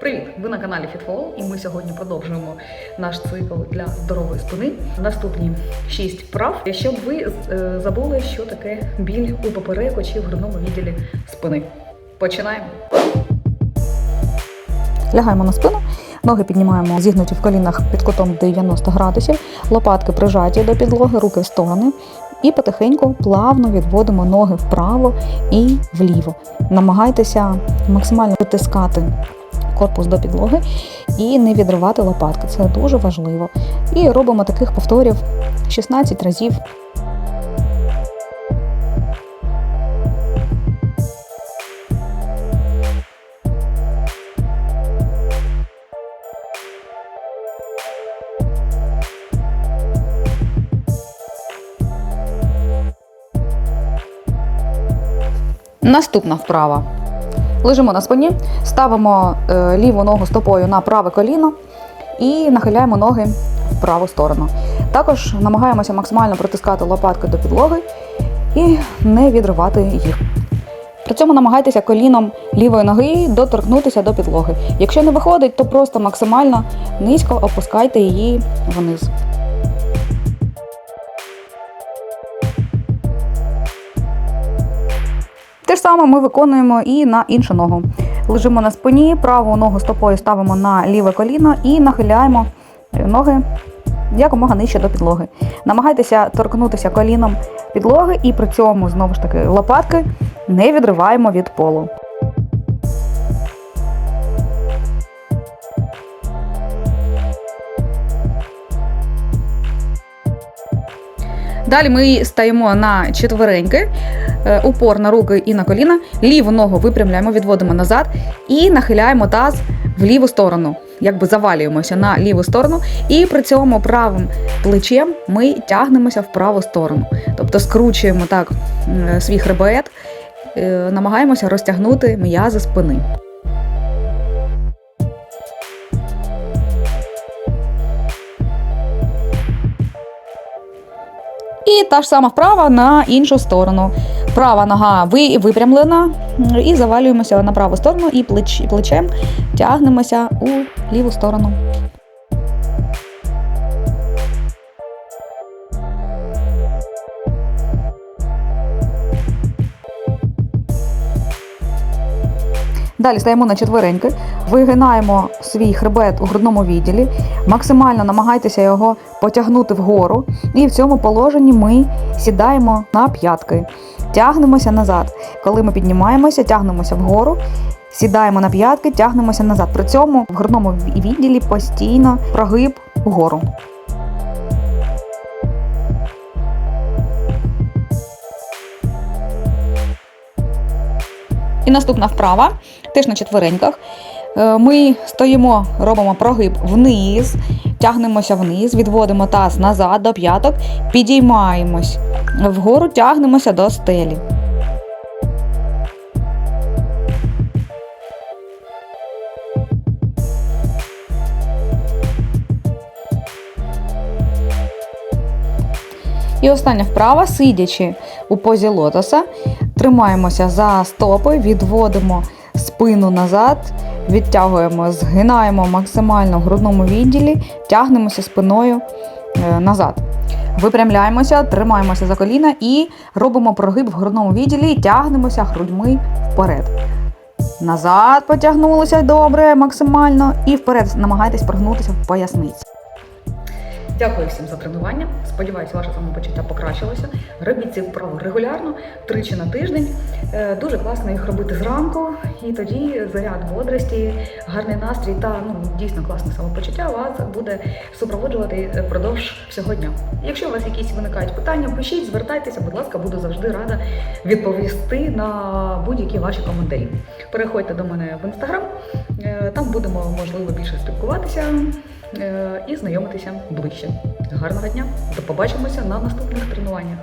Привіт! Ви на каналі FitFall і ми сьогодні продовжуємо наш цикл для здорової спини. Наступні 6 вправ, щоб ви е, забули, що таке біль у попереку чи в грудному відділі спини. Починаємо. Лягаємо на спину, ноги піднімаємо зігнуті в колінах під кутом 90 градусів, лопатки прижаті до підлоги, руки в сторони. І потихеньку плавно відводимо ноги вправо і вліво. Намагайтеся максимально притискати корпус до підлоги і не відривати лопатки. Це дуже важливо. І робимо таких повторів 16 разів. Наступна вправа. Лежимо на спині, ставимо е, ліву ногу стопою на праве коліно і нахиляємо ноги в праву сторону. Також намагаємося максимально притискати лопатки до підлоги і не відривати їх. При цьому намагайтеся коліном лівої ноги доторкнутися до підлоги. Якщо не виходить, то просто максимально низько опускайте її вниз. Саме ми виконуємо і на іншу ногу. Лежимо на спині, праву ногу стопою ставимо на ліве коліно і нахиляємо ноги якомога нижче до підлоги. Намагайтеся торкнутися коліном підлоги і при цьому знову ж таки лопатки не відриваємо від полу. Далі ми стаємо на четвереньки, е, упор на руки і на коліна, ліву ногу випрямляємо, відводимо назад і нахиляємо таз в ліву сторону, якби завалюємося на ліву сторону, і при цьому правим плечем ми тягнемося в праву сторону. Тобто скручуємо так свій хребет, е, намагаємося розтягнути м'язи спини. І та ж сама вправа на іншу сторону. Права нога випрямлена і завалюємося на праву сторону і плечем тягнемося у ліву сторону. Далі стаємо на четвереньки, вигинаємо свій хребет у грудному відділі, максимально намагайтеся його потягнути вгору, і в цьому положенні ми сідаємо на п'ятки, тягнемося назад. Коли ми піднімаємося, тягнемося вгору, сідаємо на п'ятки, тягнемося назад. При цьому в грудному відділі постійно прогиб вгору. І наступна вправа, теж на четвереньках. Е, Ми стоїмо, робимо прогиб вниз, тягнемося вниз, відводимо таз назад до п'яток, підіймаємось вгору, тягнемося до стелі. І остання вправа, сидячи у позі лотоса, тримаємося за стопи, відводимо спину назад, відтягуємо, згинаємо максимально в грудному відділі, тягнемося спиною е, назад. Випрямляємося, тримаємося за коліна і робимо прогиб в грудному відділі, тягнемося грудьми вперед. Назад потягнулися добре, максимально, і вперед намагайтесь прогнутися в поясниці. Дякую всім за тренування. Сподіваюся, ваше самопочуття покращилося. Робіть ці вправи регулярно, тричі на тиждень. Е, Дуже класно їх робити зранку, і тоді заряд бодрості, гарний настрій та ну дійсно класне самопочуття вас буде супроводжувати впродовж всього дня. Якщо у вас якісь виникають питання, пишіть, звертайтеся, будь ласка, буду завжди рада відповісти на будь-які ваші коментарі. Переходьте до мене в інстаграм, е, там будемо можливо більше спілкуватися і знайомитися ближче. Гарного дня! До побачимося на наступних тренуваннях.